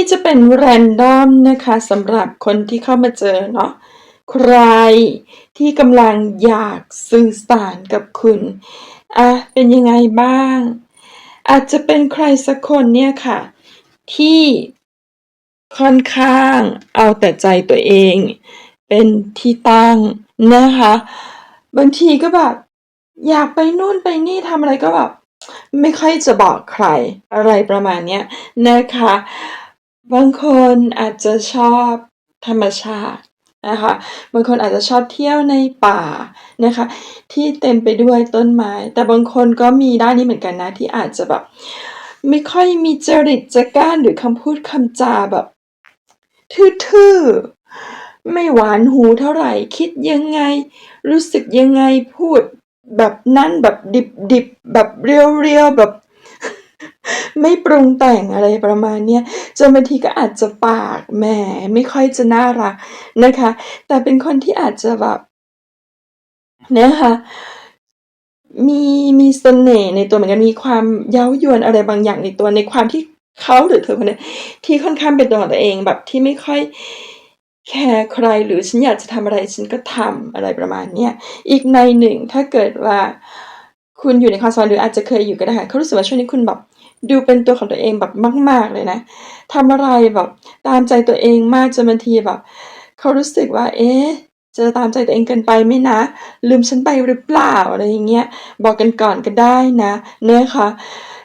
นี้จะเป็นแรนดอมนะคะสำหรับคนที่เข้ามาเจอเนาะใครที่กำลังอยากสื่อสารกับคุณอะเป็นยังไงบ้าง อาจจะเป็นใครสักคนเนี่ยค่ะ ที่ค่อนข้างเอาแต่ใจตัวเอง เป็นที่ตั้งนะคะ บางทีก็แบบอยากไปนู่นไปนี่ทำอะไรก็แบบไม่ค่อยจะบอกใครอะไรประมาณเนี้ยนะคะ บางคนอาจจะชอบธรรมชาตินะคะ บางคนอาจจะชอบเที่ยวในป่านะคะ ที่เต็มไปด้วยต้นไม้ แต่บางคนก็มีด้านนี้เหมือนกันนะที่อาจจะแบบไม่ค่อยมีจริตจักร้านหรือคำพูดคำจาแบบ ทื่อๆ ไม่หวานหูเท่าไหร่ คิดยังไง รู้สึกยังไงพูดแบบนั้นแบบดิบๆ แบบเรียวๆ แบบ ไม่ปรุงแต่งอะไรประมาณเนี้ย จนบางทีก็อาจจะปากแหมไม่ค่อยจะน่ารักนะคะ แต่เป็นคนที่อาจจะแบบนะคะมีมีเสน่ห์ในตัวเหมือนกันมีความเย้ายวนอะไรบางอย่างในตัวในความที่เขาหรือเธอคนนี้ที่ค่อนข้างเป็นตัวของตัวเองแบบที่ไม่ค่อยแคร์ใครหรือฉันอยากจะทำอะไรฉันก็ทำอะไรประมาณเนี้ยอีกในหนึ่งถ้าเกิดว่าคุณอยู่ในความสัมพันธ์หรืออาจจะเคยอยู่ก็ได้ค่ะเขารู้สึกว่าช่วงนี้คุณแบบ ดูเป็นตัวของตัวเองแบบมาก ๆ เลยนะทำอะไรแบบตามใจตัวเองมากจนบางทีแบบเขารู้สึกว่า เอ๊ะจะตามใจตัวเองเกินไปไหมนะ ลืมฉันไปหรือเปล่าอะไรอย่างเงี้ยบอกกันก่อนก็ได้นะเนะคะ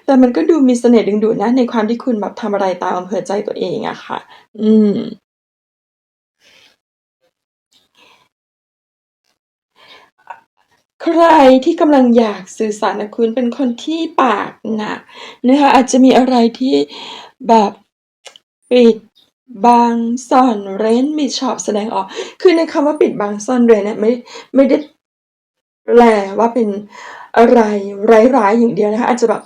แต่มันก็ดูมีเสน่ห์ดึงดูดนะ ในความที่คุณแบบทำอะไรตามอำเภอใจตัวเองอะค่ะ อืม ใครที่กำลังอยากสื่อสารกับคุณเป็นคนที่ปากหนักนะคะอาจจะมีอะไรที่แบบปิดบังซ่อนเร้นไม่ชอบแสดงออก คือในคำว่าปิดบังซ่อนเร้นเนี่ยไม่ไม่ได้แปลว่าเป็นอะไรร้ายๆอย่างเดียวนะคะอาจจะแบบ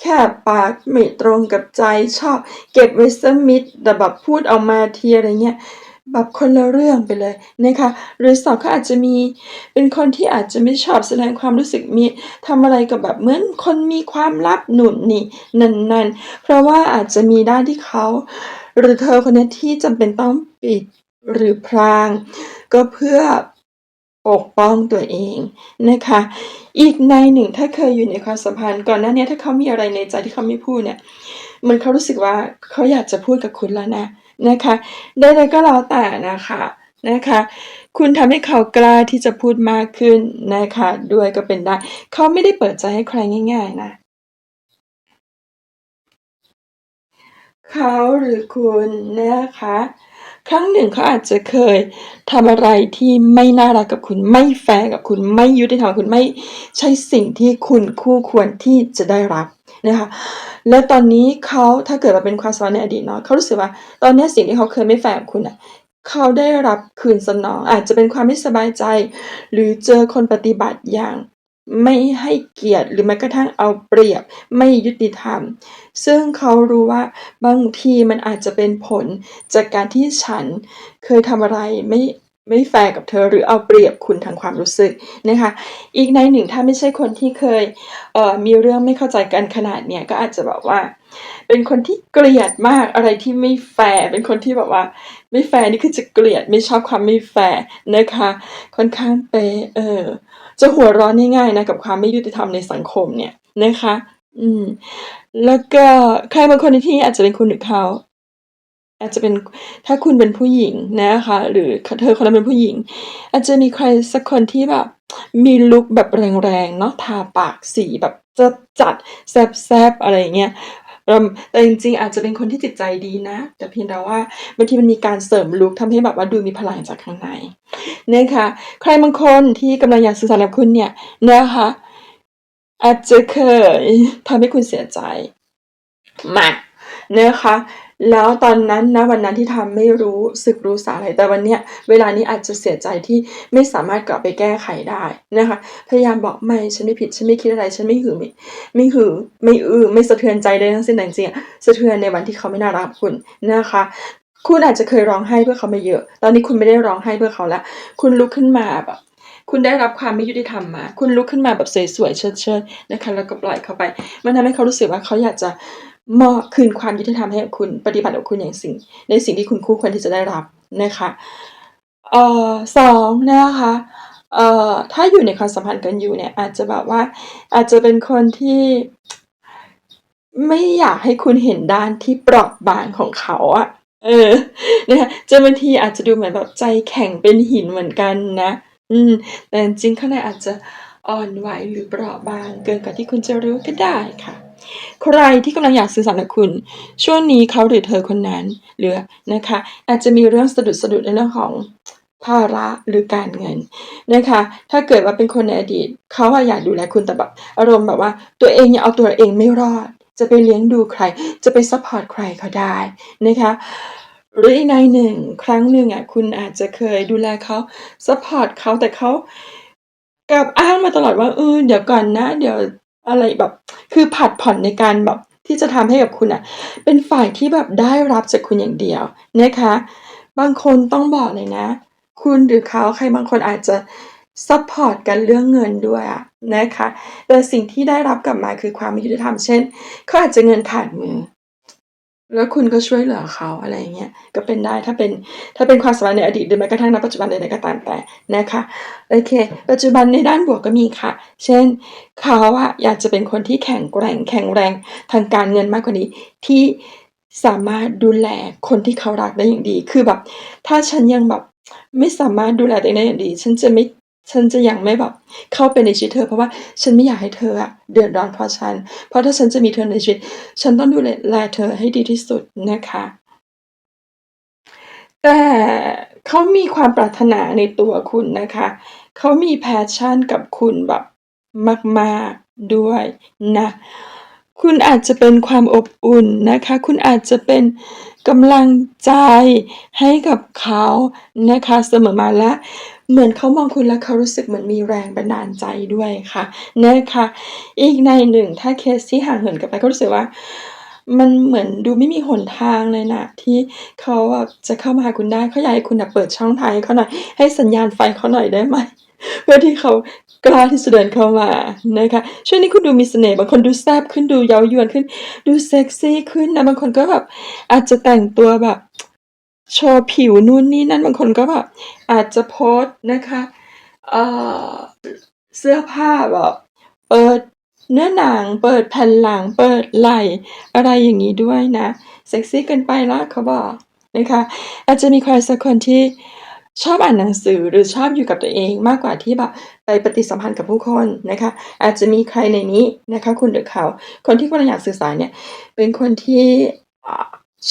แค่ปากไม่ตรงกับใจชอบ เก็บไว้สมิดแต่แบบพูดออกมาทีอะไรเงี้ย แบบคนละเรื่องไปเลยนะคะหรือ2เขาอาจจะมีเป็นคนที่อาจจะไม่ชอบแสดงความรู้สึกมีทำอะไรกับแบบเหมือนคนมีความลับหนู่นนี่นั่นๆเพราะว่าอาจจะมีด้านที่เขา หรือเธอคนนี้ที่จำเป็นต้องปิดหรือพราง ก็เพื่อปกป้องตัวเองนะคะ อีกในหนึ่งถ้าเคยอยู่ในความสัมพันธ์ ก่อนหน้านี้ถ้าเขามีอะไรในใจที่เขาไม่พูดเนี่ยมือนเขารู้สึกว่าเขาอยากจะพูดกับคุณแล้วนะ นะคะใดๆก็แล้วแต่นะคะนะคะคุณทำให้เขากล้าที่จะพูดมากขึ้นนะคะด้วยก็เป็นได้ เขาไม่ได้เปิดใจให้ใครง่าย ๆ นะ เขาหรือคุณนะคะครั้งหนึ่งเขาอาจจะเคยทำอะไรที่ไม่น่ารักกับคุณไม่แฟร์กับคุณไม่ยุติธรรมคุณไม่ใช่สิ่งที่คุณคู่ควรที่จะได้รับ นะคะและตอนนี้เขาถ้าเกิดว่าเป็นความสัมพันธ์ในอดีตเนาะเขารู้สึกว่า ตอนนี้สิ่งที่เขาเคยไม่แฟร์กับคุณน่ะเขาได้รับคืนสนอง อาจจะเป็นความไม่สบายใจ หรือเจอคนปฏิบัติอย่างไม่ให้เกียรติหรือแม้กระทั่งเอาเปรียบไม่ยุติธรรม ซึ่งเขารู้ว่าบางทีมันอาจจะเป็นผลจากการที่ฉันเคยทำอะไรไม่ ไม่แฟร์กับเธอหรือเอาเปรียบคุณทางความรู้สึกนะคะ อีกในหนึ่งถ้าไม่ใช่คนที่เคยเออมีเรื่องไม่เข้าใจกันขนาดเนี้ยก็อาจจะแบบว่า เป็นคนที่เกลียดมากอะไรที่ไม่แฟร์เป็นคนที่แบบว่า ไม่แฟร์นี่คือจะเกลียดไม่ชอบความไม่แฟร์นะคะ ค่อนข้างเปเออจะหัวร้อนง่ายๆนะกับความไม่ยุติธรรมในสังคมเนี่ยนะคะ อืม แล้วก็ใครบางคนในที่อาจจะเป็นคุณหรือเขา อาจจะเป็นถ้าคุณเป็นผู้หญิงนะคะ หรือเธอคนนั้นเป็นผู้หญิง อาจจะมีใครสักคนที่แบบมีลุกแบบแรงๆเนาะทาปากสีแบบจะจัดแซบๆอะไรอย่างเงี้ยแต่จริงๆ อาจจะเป็นคนที่จิตใจดีนะ แต่เพียงแต่ว่าบางทีมันมีการเสริมลุกทำให้แบบว่าดูมีพลังจากข้างในนะคะใครบางคนที่กำลังอยากสื่อสารกับคุณเนี่ยนะคะอาจจะเคยทำให้คุณเสียใจมากนะคะ แล้วตอนนั้นณวันนั้นที่ทำไม่รู้สึกรู้สาอะไรแต่วันเนี้ยเวลานี้อาจจะเสียใจที่ไม่สามารถกลับไปแก้ไขได้นะคะ พยายามบอกไม่ฉันไม่ผิดฉันไม่คิดอะไรฉันไม่หือไม่ไม่หือไม่อื้อไม่สะเทือนใจใดทั้งสิ้นแต่จริงๆสะเทือนในวันที่เขาไม่น่ารักคุณนะคะคุณอาจจะเคยร้องไห้เพื่อเขามาเยอะ ตอนนี้คุณไม่ได้ร้องไห้เพื่อเขาแล้ว คุณลุกขึ้นมาแบบ คุณได้รับความไม่ยุติธรรมมา คุณลุกขึ้นมาแบบสวยๆเชิดๆนะคะ แล้วก็ปล่อยเขาไป มันทำให้เขารู้สึกว่าเขาอยากจะ มอบคืนความยุติธรรมให้กับคุณปฏิบัติกับคุณอย่างสิ่ง ในสิ่งที่คุณคู่ควรที่จะได้รับนะคะเอ่อ2นะคะเอ่อถ้าอยู่ในความสัมพันธ์กันอยู่เนี่ย อาจจะแบบว่า อาจจะเป็นคนที่ไม่อยากให้คุณเห็นด้านที่เปราะบางของเขาอะเออนะคะจนบางทีอาจจะดูเหมือนแบบใจแข็งเป็นหินเหมือนกันนะ อืม แต่จริงข้างในอาจจะอ่อนไหวหรือเปราะบางเกินกว่าที่คุณจะรู้ก็ได้ค่ะ ใครที่กำลังอยากสื่อสารกับคุณ ช่วงนี้เขาหรือเธอคนนั้นหรือนะคะ อาจจะมีเรื่องสะดุดๆในเรื่องของภาระหรือการเงินนะคะ ถ้าเกิดว่าเป็นคนในอดีตเขาอะอยากดูแลคุณแต่แบบอารมณ์แบบว่า ตัวเองยังเอาตัวเองไม่รอด จะไปเลี้ยงดูใคร จะไปซัปพอร์ตใครเขาได้นะคะหรืออีกในหนึ่งครั้งหนึ่งอะคุณอาจจะเคยดูแลเขาซัปพอร์ตเขาแต่เขากลับอ้างมาตลอดว่าเออเดี๋ยวก่อนนะ เดี๋ยว อะไรแบบ คือผัดผ่อนในการแบบที่จะทำให้กับคุณน่ะ เป็นฝ่ายที่แบบได้รับจากคุณอย่างเดียวนะคะ บางคนต้องบอกเลยนะ คุณหรือเขาใครบางคนอาจจะซัพพอร์ตกันเรื่องเงินด้วยนะคะ แต่สิ่งที่ได้รับกลับมาคือความไม่ยุติธรรม เช่นเขาอาจจะเงินขาดมือ แล้วคุณก็ช่วยเหลือเขา อะไรอย่างเงี้ย ก็เป็นได้ ถ้าเป็น ถ้าเป็นความสัมพันธ์ในอดีต หรือแม้กระทั่งณ ปัจจุบันใด ๆ ก็ตามแต่นะคะ โอเค ปัจจุบันในด้านบวกก็มีค่ะ เช่น เขาอะอยากจะเป็นคนที่แข็งแกร่ง แข็งแรงทางการเงินมากกว่านี้ ที่สามารถดูแลคนที่เขารักได้อย่างดี คือแบบ ถ้าฉันยังแบบไม่สามารถดูแลตัวเองได้อย่างดี ฉันจะไม่ ฉันจะยังไม่แบบเข้าไปในชีวิตเธอ เพราะว่าฉันไม่อยากให้เธออะเดือดร้อนเพราะฉัน เพราะถ้าฉันจะมีเธอในชีวิต ฉันต้องดูแลเธอให้ดีที่สุดนะคะ แต่เขามีความปรารถนาในตัวคุณนะคะ เขามี passion กับคุณแบบมากๆด้วยนะ คุณอาจจะเป็นความอบอุ่นนะคะ คุณอาจจะเป็นกำลังใจให้กับเขานะคะเสมอมาและ เหมือนเขามองคุณแล้วเขารู้สึกเหมือนมีแรงบันดาลใจด้วยค่ะนะคะ อีกในหนึ่งถ้าเคสที่ห่างเหินกันไปก็รู้สึกว่ามันเหมือนดูไม่มีหนทางเลยนะที่เขาแบบจะเข้ามาหาคุณได้เขาอยากให้คุณนะเปิดช่องทางให้เขาหน่อยให้สัญญาณไฟเขาหน่อยได้ไหมเพื่อที่เขากล้าที่จะเดินเข้ามานะคะช่วงนี้คุณดูมีเสน่ห์บางคนดูแซ่บขึ้นดูเย้ายวนขึ้น ดูเซ็กซี่ขึ้นนะบางคนก็แบบอาจจะแต่งตัวแบบ โชว์ผิวนู่นนี่นั่นบางคนก็แบบอาจจะโพสนะคะเอ่อเสื้อผ้าแบบเปิดเนื้อหนังเปิดแผ่นหลังเปิดไหล่อะไรอย่างงี้ด้วยนะเซ็กซีเกินไปล้วเขาบอกนะคะอาจจะมีใครสักคนที่ชอบอ่านหนังสือหรือชอบอยู่กับตัวเองมากกว่าที่แบบไปปฏิสัมพันธ์กับผู้คนนะคะ อาจจะมีใครในนี้นะคะ คุณหรือเขา คนที่คุณอยากสื่อสารเนี่ยเป็นคนที่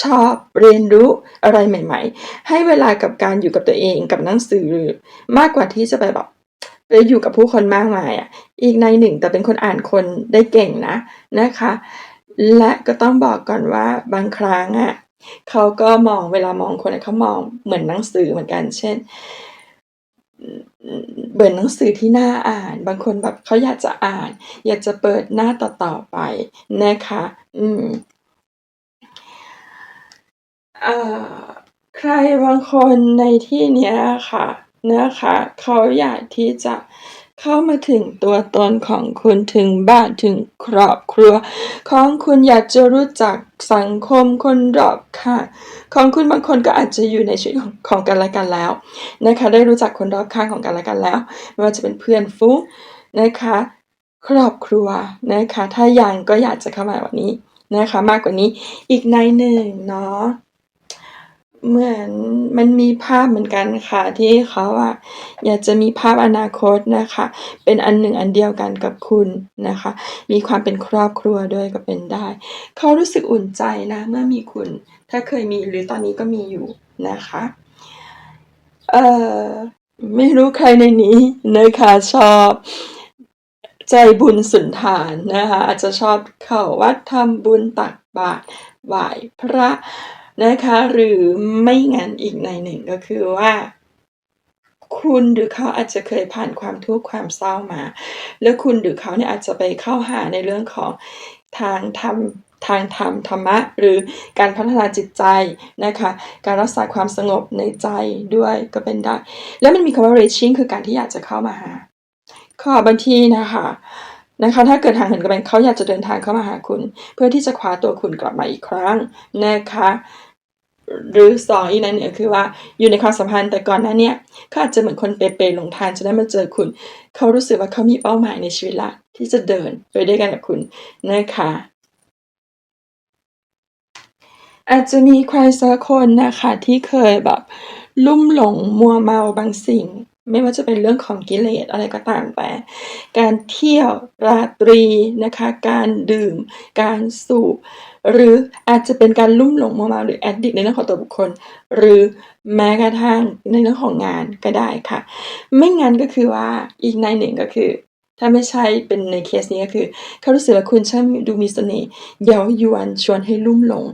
ชอบเรียนรู้อะไรใหม่ ๆ ให้เวลากับการอยู่กับตัวเองกับหนังสือ มากกว่าที่จะไปแบบไปอยู่กับผู้คนมากมายอะ อีกในหนึ่งแต่เป็นคนอ่านคนได้เก่งนะนะคะ และก็ต้องบอกก่อนว่าบางครั้งอะเขาก็มองเวลามองคนเขามองเหมือนหนังสือเหมือนกัน เช่นเหมือนหนังสือที่น่าอ่าน บางคนแบบเขาอยากจะอ่าน อยากจะเปิดหน้าต่อๆไปนะคะ อืม อ่า ใครบางคนในที่เนี้ยค่ะนะคะ เขาอยากที่จะเข้ามาถึงตัวตนของคุณถึงบ้านถึงครอบครัว ของคุณอยากจะรู้จักสังคมคนรอบข้างของคุณบางคนก็อาจจะอยู่ในชีวิตของของกันและกันแล้วนะคะ ได้รู้จักคนรอบข้างของกันและกันแล้วไม่ว่าจะเป็นเพื่อนฝูงนะคะ ครอบครัวนะคะ ถ้ายังก็อยากจะเข้ามาว่านี้นะคะ มากกว่านี้อีกในหนึ่งเนาะ เหมือนมันมีภาพเหมือนกันค่ะ ที่เขาอะอยากจะมีภาพอนาคตนะคะ เป็นอันหนึ่งอันเดียวกันกับคุณนะคะ มีความเป็นครอบครัวด้วยก็เป็นได้ เขารู้สึกอุ่นใจนะ เมื่อมีคุณ ถ้าเคยมีหรือตอนนี้ก็มีอยู่นะคะ เอ่อ ไม่รู้ใครในนี้นะคะชอบใจบุญสุนทานนะคะ อาจจะชอบเข้าวัดทำบุญตักบาตรไหว้พระ นะคะ หรือไม่งั้นอีกในหนึ่งก็คือว่า คุณหรือเขาอาจจะเคยผ่านความทุกข์ความเศร้ามา แล้วคุณหรือเขาเนี่ยอาจจะไปเข้าหาในเรื่องของทางธรรมทางธรรมธรรมะ หรือการพัฒนาจิตใจนะคะ การรักษาความสงบในใจด้วยก็เป็นได้ แล้วมันมีคำว่า reaching คือการที่อยากจะเข้ามาหาก็บางทีนะคะนะคะ ถ้าเกิดห่างเหินกันไปเขาอยากจะเดินทางเข้ามาหาคุณ เพื่อที่จะคว้าตัวคุณกลับมาอีกครั้งนะคะ หรือสองอีกนั้นเนี่ยคือว่าอยู่ในความสัมพันธ์แต่ก่อนหน้าเนี่ยเขาอาจจะเหมือนคนเปเปหลงทางจะได้มาเจอคุณ เขารู้สึกว่าเขามีเป้าหมายในชีวิตละที่จะเดินไปด้วยกันกับคุณนะคะอาจจะมีใครสักคนนะคะที่เคยแบบ ลุ่มหลงมัวเมาบางสิ่ง ไม่ว่าจะเป็นเรื่องของกิเลสอะไรก็ตามแต่ การเที่ยวราตรีนะคะ การดื่ม การสูบ หรืออาจจะเป็นการลุ่มหลงมัวเมาหรือแอดดิกในเรื่องของตัวบุคคล หรือแม้กระทั่งในเรื่องของงานก็ได้ค่ะ ไม่งั้นก็คือว่าอีกในหนึ่งก็คือ ถ้าไม่ใช่เป็นในเคสนี้ก็คือเขารู้สึกว่าคุณช่างดูมีเสน่ห์เย้ายวนชวนให้ลุ่มหลง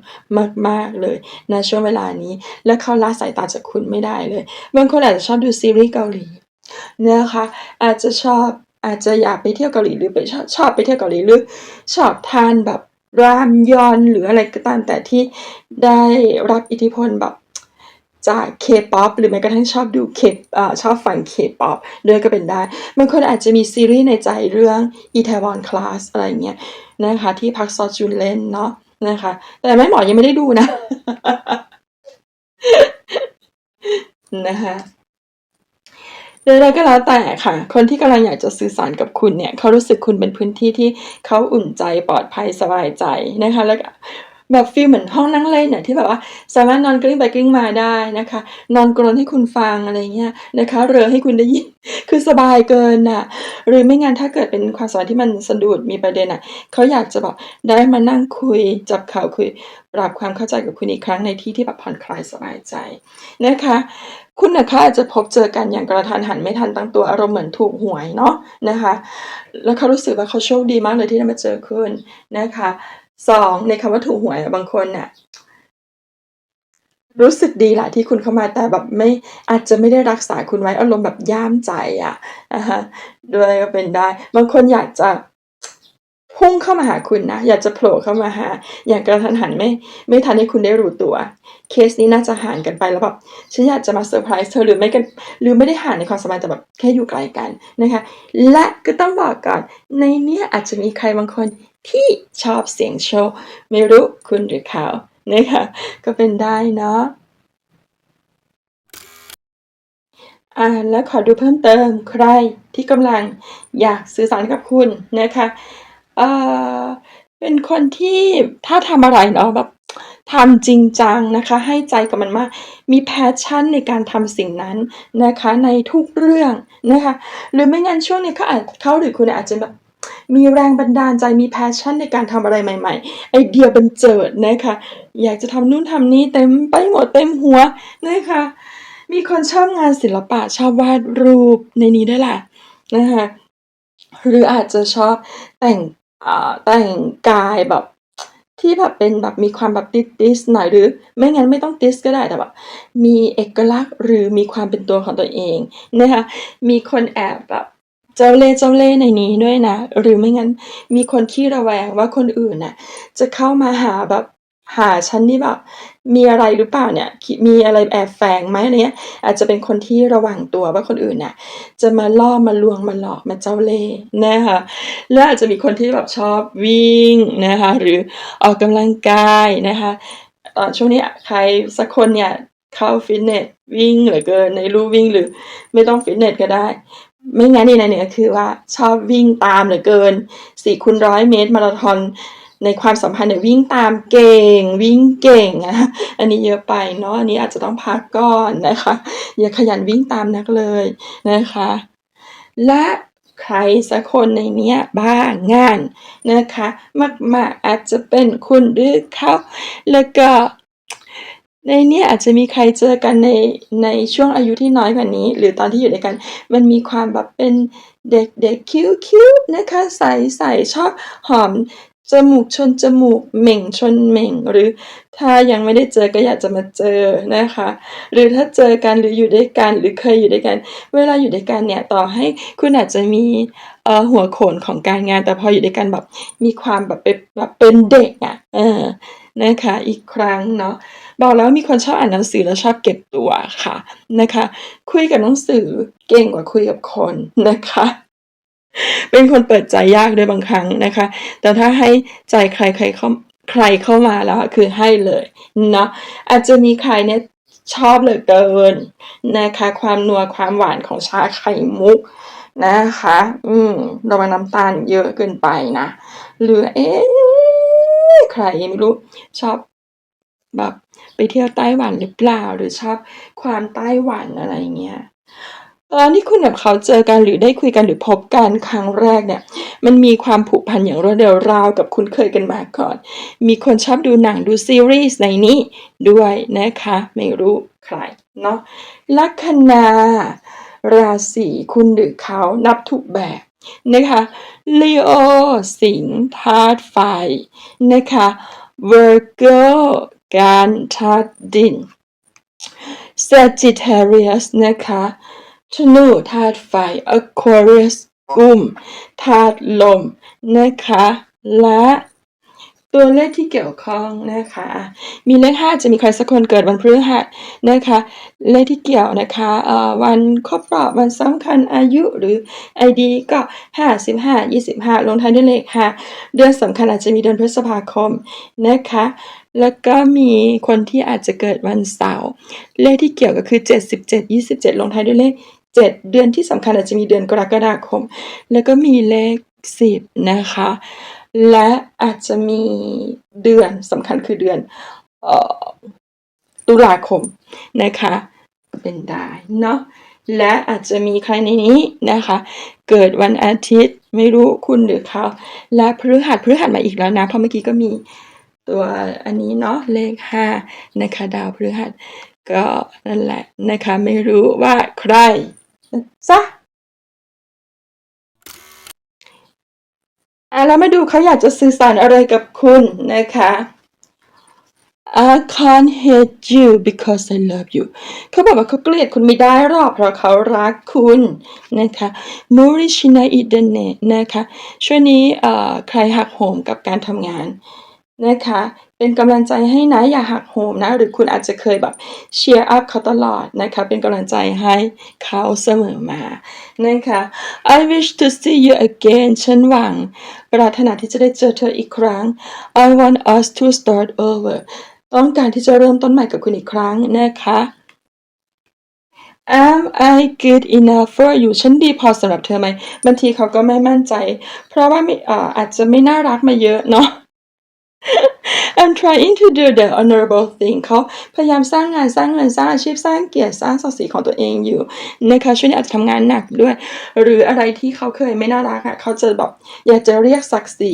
มาก ๆ เลยณช่วงเวลานี้ และเขาละสายตาจากคุณไม่ได้เลยบางคนอาจจะชอบดูซีรีส์เกาหลีนะคะอาจจะชอบอาจจะอยากไปเที่ยวเกาหลีหรือไปชอบชอบไปเที่ยวเกาหลีหรือชอบทานแบบรามยอนหรืออะไรก็ตามแต่ที่ได้รับอิทธิพลแบบ จาก K-pop หรือแม้กระทั่งชอบดู K อ่าชอบฟัง K-pop ด้วยก็เป็นได้บางคนอาจจะมีซีรีส์ในใจเรื่อง Itaewon Class อะไรเงี้ยนะคะที่พักซอจุนเล่นเนาะนะคะแต่แม่หมอยังไม่ได้ดูนะนะคะใดๆก็แล้วแต่ค่ะ คนที่กำลังอยากจะสื่อสารกับคุณเนี่ย เขารู้สึกคุณเป็นพื้นที่ที่เขาอุ่นใจปลอดภัยสบายใจนะคะ แล้วก็ แบบฟีลเหมือนห้องนั่งเล่นน่ะที่แบบว่า สามารถนอนกลิ้งไปกลิ้งมาได้นะคะ นอนกรนให้คุณฟังอะไรเงี้ยนะคะ เรือให้คุณได้ยิน คือสบายเกินน่ะ หรือไม่งั้นถ้าเกิดเป็นความสัมพันธ์ที่มันสะดุดมีประเด็นน่ะเขาอยากจะแบบได้มานั่งคุยจับข่าวคุย ปรับความเข้าใจกับคุณอีกครั้งในที่ที่แบบผ่อนคลายสบายใจนะคะ คุณนะเขาอาจจะพบเจอกันอย่างกระทันหันไม่ทันตั้งตัวอารมณ์เหมือนถูกหวยเนาะนะคะ แล้วเขารู้สึกว่าเขาโชคดีมากเลยที่ได้มาเจอคุณนะคะ สองในคำว่าถูกหวยอะบางคนน่ะรู้สึกดีแหละที่คุณเข้ามาแต่แบบไม่อาจจะไม่ได้รักษาคุณไว้อารมณ์แบบย่ามใจอะนะคะด้วยก็เป็นได้ บางคนอยากจะ พุ่งเข้ามาหาคุณนะ อยากจะโผล่เข้ามาหา อย่างกระทันหันไม่ไม่ทันให้คุณได้รู้ตัว เคสนี้น่าจะห่างกันไปแล้วแบบฉันอยากจะมาเซอร์ไพรส์เธอหรือไม่กันหรือไม่ได้ห่างในความสมพันแต่แบบแค่อยู่ไกลกันนะคะ และก็ต้องบอกก่อนในเนี้ยอาจจะมีใครบางคนที่ชอบเสี่ยงโชคไม่รู้คุณหรือเขานะคะก็เป็นได้เนาะอ่าแล้วขอดูเพิ่มเติมใครที่กำลังอยากสื่อสารกับคุณนะคะ เอ่อ เป็นคนที่ถ้าทำอะไรเนาะแบบทำจริงจังนะคะ ให้ใจกับมันมาก มี passion ในการทำสิ่งนั้นนะคะ ในทุกเรื่องนะคะ หรือไม่งั้นช่วงนี้เขาอาจเขาหรือคุณอาจจะแบบมีแรงบันดาลใจมี passion ในการทำอะไรใหม่ ๆ ไอเดียบันเจิดนะคะ อยากจะทำนู่นทำนี่เต็มไปหมดเต็มหัวนะคะ มีคนชอบงานศิลปะชอบวาดรูปในนี้ด้วยแหละนะคะหรืออาจจะชอบแต่ง แต่งกายแบบที่แบบเป็นแบบมีความแบบติสๆหน่อยหรือ ไม่งั้นไม่ต้องติสก็ได้แต่แบบมีเอกลักษณ์หรือมีความเป็นตัวของตัวเองนะคะมีคนแอบแบบเจ้าเล่เจ้าเล่ในนี้ด้วยนะ หรือไม่งั้นมีคนขี้ระแวงว่าคนอื่นน่ะจะเข้ามาหาแบบ หาฉันนี่แบบมีอะไรหรือเปล่าเนี่ยมีอะไรแอบแฝงไหมอะไรเงี้ยอาจจะเป็นคนที่ระวังตัวว่าคนอื่นน่ะจะมาล่อมาลวงมาหลอกมาเจ้าเล่ห์นะคะและอาจจะมีคนที่แบบชอบวิ่งนะคะหรือออกกำลังกายนะคะเอ่อช่วงนี้ใครสักคนเนี่ยเข้าฟิตเนสวิ่งเหลือเกินในลู่วิ่งหรือไม่ต้องฟิตเนสก็ได้ ไม่งั้นอีกในหนึ่งก็คือว่าชอบวิ่งตามเหลือเกิน 4x100 เมตรมาราธอน ในความสัมพันธ์เนี่ยวิ่งตามเก่ง วิ่งเก่งนะคะอันนี้เยอะไปเนาะอันนี้อาจจะต้องพักก่อนนะคะ อย่าขยันวิ่งตามนักเลยนะคะ และใครสักคนในเนี้ยบ้างานนะคะ มากๆอาจจะเป็นคุณหรือเขาแล้วก็ในเนี้ยอาจจะมีใครเจอกันในในช่วงอายุที่น้อยกว่านี้ หรือตอนที่อยู่ด้วยกัน มันมีความแบบเป็นเด็กๆคิ้วๆนะคะ ใสๆชอบหอม จมูกชนจมูกเหม่งชนเหม่ง หรือถ้ายังไม่ได้เจอก็อยากจะมาเจอนะคะ หรือถ้าเจอกันหรืออยู่ด้วยกันหรือเคยอยู่ด้วยกัน เวลาอยู่ด้วยกันเนี่ยต่อให้คุณอาจจะมีเอ่อหัวโขนของการงานแต่พออยู่ด้วยกันแบบมีความแบบเป็นแบบเป็นเด็กอะเออนะคะอีกครั้งเนาะบอกแล้วมีคนชอบอ่านหนังสือและชอบเก็บตัวค่ะนะคะ คุยกับหนังสือเก่งกว่าคุยกับคนนะคะ เป็นคนเปิดใจยากด้วยบางครั้งนะคะ แต่ถ้าให้ใจใครใครเข้าใครเข้ามาแล้วคือให้เลยเนาะอาจจะมีใครเนี่ยชอบเหลือเกินนะคะ ความนัวความหวานของชาไข่มุกนะคะ อืมระวังน้ำตาลเยอะเกินไปนะ หรือเอ๊ะใครไม่รู้ชอบแบบไปเที่ยวไต้หวันหรือเปล่าหรือชอบความไต้หวันอะไรเงี้ย ตอนที่คุณกับเขาเจอกันหรือได้คุยกันหรือพบกันครั้งแรกเนี่ย มันมีความผูกพันอย่างรวดเร็วราวกับคุ้นเคยกันมาก่อน มีคนชอบดูหนังดูซีรีส์ในนี้ด้วยนะคะ ไม่รู้ใครเนาะลัคนาราศีคุณหรือเขานับถูกแบบนะคะลีโอสิงห์ธาตุไฟนะคะ Virgo การธาตุดิน Sagittarius นะคะ ธนูธาตุไฟ Aquarius กุมธาตุลมนะคะ และตัวเลขที่เกี่ยวข้องนะคะ มีเลขห้าจะมีใครสักคนเกิดวันพฤหัสนะคะ เลขที่เกี่ยวนะคะเอ่อวันครบรอบวันสำคัญอายุหรือ ID ก็ห้าสิบห้ายี่สิบห้าลงท้ายด้วยเลขห้าเดือนสำคัญอาจจะมีเดือนพฤษภาคมนะคะ แล้วก็มีคนที่อาจจะเกิดวันเสาร์เลขที่เกี่ยวก็คือ77 27ลงท้ายด้วยเลข 7 เดือนที่สำคัญอาจจะมีเดือนกรกฎาคม แล้วก็มีเลข 10 นะคะ และอาจจะมีเดือนสำคัญคือเดือนออตุลาคมนะคะ เป็นได้เนาะและอาจจะมีใครในนี้นะคะ เกิดวันอาทิตย์ไม่รู้คุณหรือเขาและพฤหัสพฤหัสมาอีกแล้วนะ เพราะเมื่อกี้ก็มีตัวอันนี้เนาะเลขห้านะคะ ดาวพฤหัสก็นั่นแหละนะคะ ไม่รู้ว่าใคร นะอะแล้วมาดูเขาอยากจะสื่อสารอะไรกับคุณนะคะ I can't hate you because I love you เขาบอกว่าเขาเกลียดคุณไม่ได้หรอกเพราะเขารักคุณนะคะมูริชินาอิเดเนนะคะ ช่วงนี้เอ่อใครหักโหมกับการทำงาน นะคะ เป็นกำลังใจให้นะอย่าหักโหมนะ หรือคุณอาจจะเคยแบบเชียร์อัพเขาตลอดนะคะ เป็นกำลังใจให้เขาเสมอมานะคะ I wish to see you again ฉันหวัง ปรารถนาที่จะได้เจอเธออีกครั้ง I want us to start over ต้องการที่จะเริ่มต้นใหม่กับคุณอีกครั้งนะคะ Am I good enough for you ฉันดีพอสำหรับเธอไหมบางทีเขาก็ไม่มั่นใจ เพราะว่าไม่อ่าอาจจะไม่น่ารักมาเยอะเนาะ I'm trying to do the honorable thing เขาพยายามสร้างงานสร้างเงินสร้างอาชีพสร้างเกียรติสร้างศักดิ์ศรีของตัวเองอยู่นะคะช่วงนี้อาจจะทำงานหนักด้วย หรืออะไรที่เขาเคยไม่น่ารักอะเขาจะแบบอยากจะเรียกศักดิ์ศรี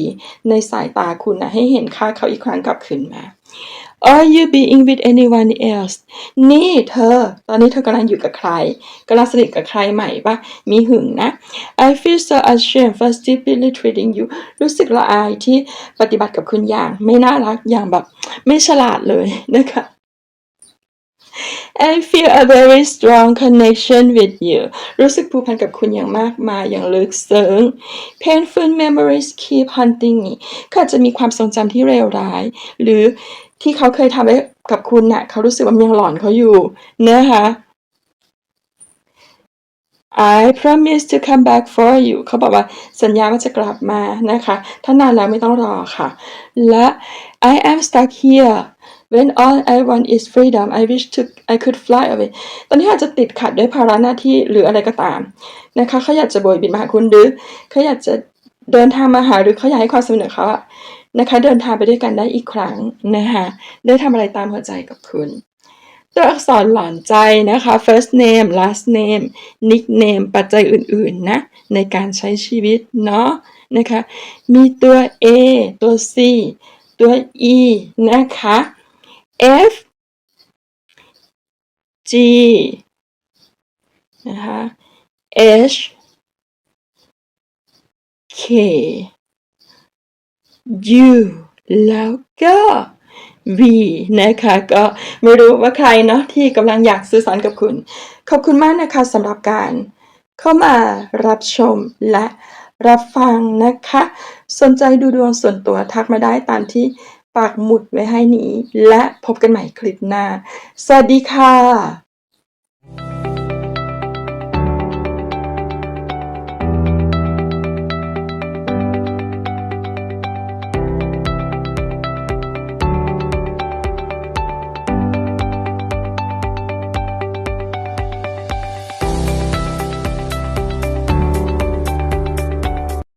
ในสายตาคุณนะให้เห็นค่าเขาอีกครั้งกลับคืนมา Are you being with anyone else นี่เธอ ตอนนี้เธอกำลังอยู่กับใครกำลังสนิทกับใครใหม่ปะมีหึงนะ I feel so ashamed for stupidly treating you รู้สึกละอายที่ปฏิบัติกับคุณอย่าง ไม่น่ารักอย่างแบบ ไม่ฉลาดเลยนะคะ I feel a very strong connection with you รู้สึกผูกพันกับคุณอย่างมากมายอย่างลึกซึ้ง Painful memories keep haunting me ขาอาจจะมีความทรงจำที่เลวร้าย หรือ ที่เขาเคยทำไว้กับคุณน่ะเขารู้สึกว่ามันยังหลอนเขาอยู่นะคะ I promise to come back for you เขาบอกว่าสัญญาว่าจะกลับมานะคะ ถ้านานแล้วไม่ต้องรอค่ะ และ I am stuck here when all I want is freedom I wish to I could fly away ตอนนี้อาจจะติดขัดด้วยภาระหน้าที่หรืออะไรก็ตามนะคะเขาอยากจะโบยบินมาหาคุณหรือเขาอยากจะ เดินทางมาหาหรือเขาอยากให้ความสำคัญเขาอะนะคะ เดินทางไปด้วยกันได้อีกครั้งนะคะได้ทำอะไรตามหัวใจกับคุณตัวอักษรหลอนใจนะคะ first name last name nickname ปัจจัยอื่นๆนะในการใช้ชีวิตเนาะนะคะ มีตัว A ตัว C ตัว E นะคะ F G นะคะ H K U แล้วก็ V นะคะ ก็ไม่รู้ว่าใครเนาะที่กำลังอยากสื่อสารกับคุณ ขอบคุณมากนะคะสำหรับการเข้ามารับชมและรับฟังนะคะ สนใจดูดวงส่วนตัวทักมาได้ตามที่ปากหมุดไว้ให้นี้ และพบกันใหม่คลิปหน้า สวัสดีค่ะ